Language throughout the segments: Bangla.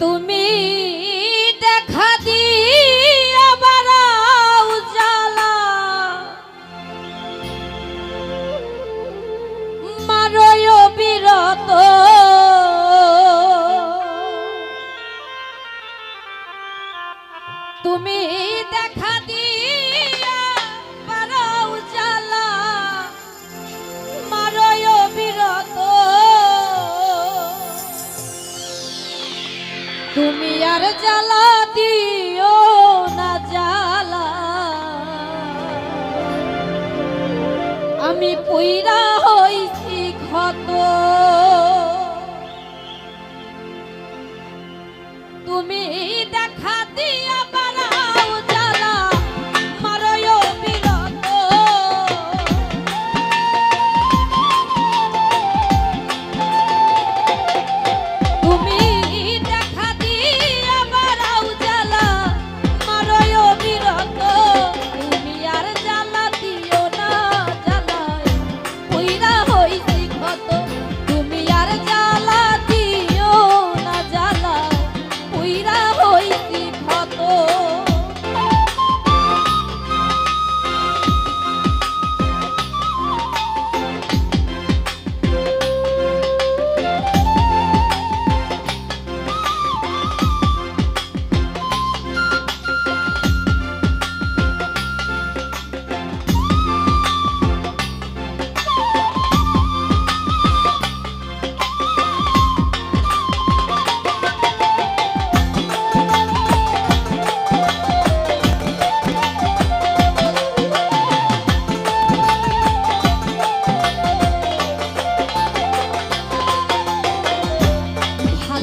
তুমি দেখা দিয়া বারাও জ্বালা। মারয় বিরত। তুমি দেখা দিয়া তুমি আর জ্বালা দিও না জ্বালা। আমি পুইরা হইছি ক্ষত। তুমি দেখা দিয়া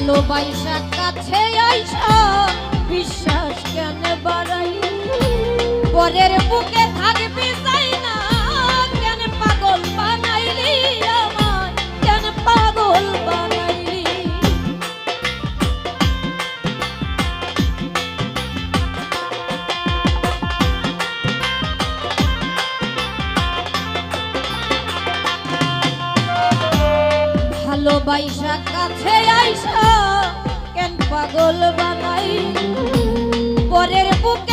ভালোবাসা কাছে বিশ্বাস কেন বাড়াই পরের বুকে থাকবি ভালোবাসা কাছে আইসা কেন পাগল বানাই? পরের বুকে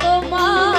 তোমার